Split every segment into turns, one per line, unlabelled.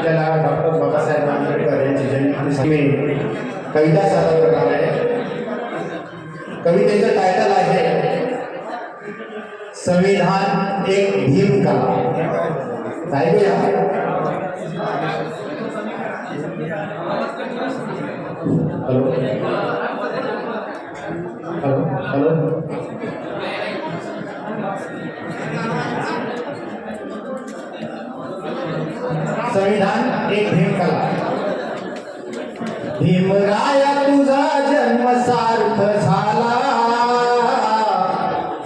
आपल्याला डॉक्टर बाबासाहेब आंबेडकर यांची जयंती कविता सादर करणार आहे. कवितेचं टायटल आहे संविधान एक भीम कला ऐकूया. हॅलो. हॅलो. हॅलो. संविधान एक भीम कला. भीमराया तुझा जन्म सार्थ झाला.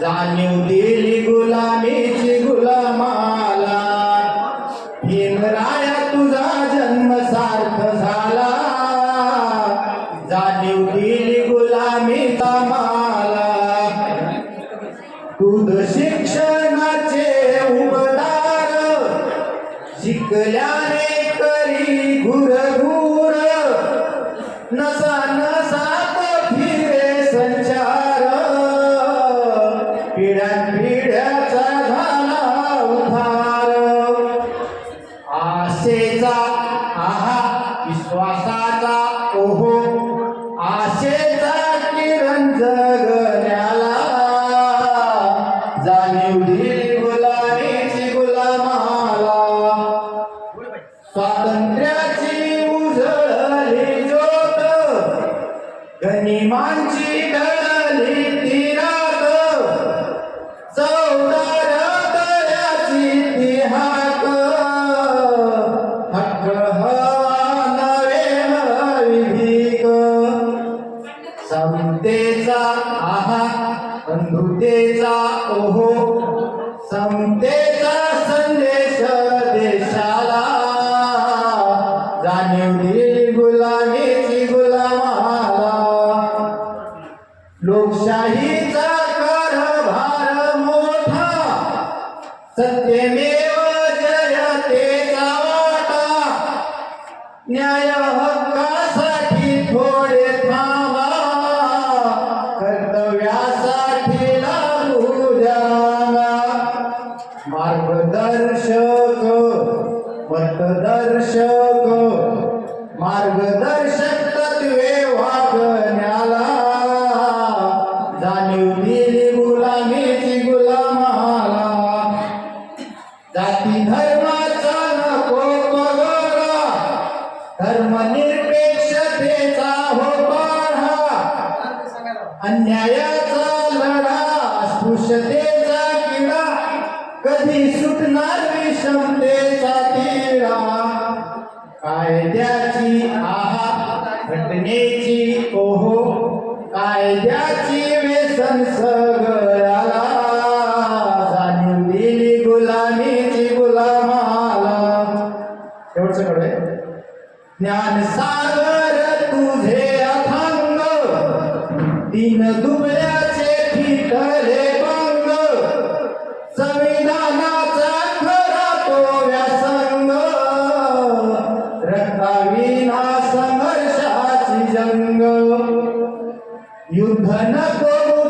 जाणीव दिली गुलामीची गुलामाला. भीमराया शिकल्याने करी घुर घुर नसा नसात फिरे संचार. पिढ्यान पिढ्याचा झाला उधार आशेचा आहा विश्वासाचा ओहो. आशेचा किरण स्वातंत्र्याची उजळली ज्योत गनिमांची ढळली तिरात चौदार तयाची तिहात हक्क हवा नवे विधिक समतेचा आहा बंधुतेचा ओहो लोकशाहीचा कारभार मोठा. सत्यमेव जयतेचा वाटा. न्याय हक्कासाठी थोडे थांबा. कर्तव्यासाठी लागू जागा. मार्गदर्शक पथदर्शक मार्ग अन्यायाचा लढा स्पृशतेचा किडा कधी सुटणार विषमतेचा तिळा कायद्याची आहा घटनेची ओहो कायद्याची व्यसन सगळ्याला जाणीव दिली गुलामीची गुलामाला. एवढं सगळं ज्ञान सागर तुझे दिन दुबळ्याचे फिटले भंग संविधानाचा खरा तो व्यासंग रक्ताविना संघर्षाची जंग. युद्ध नको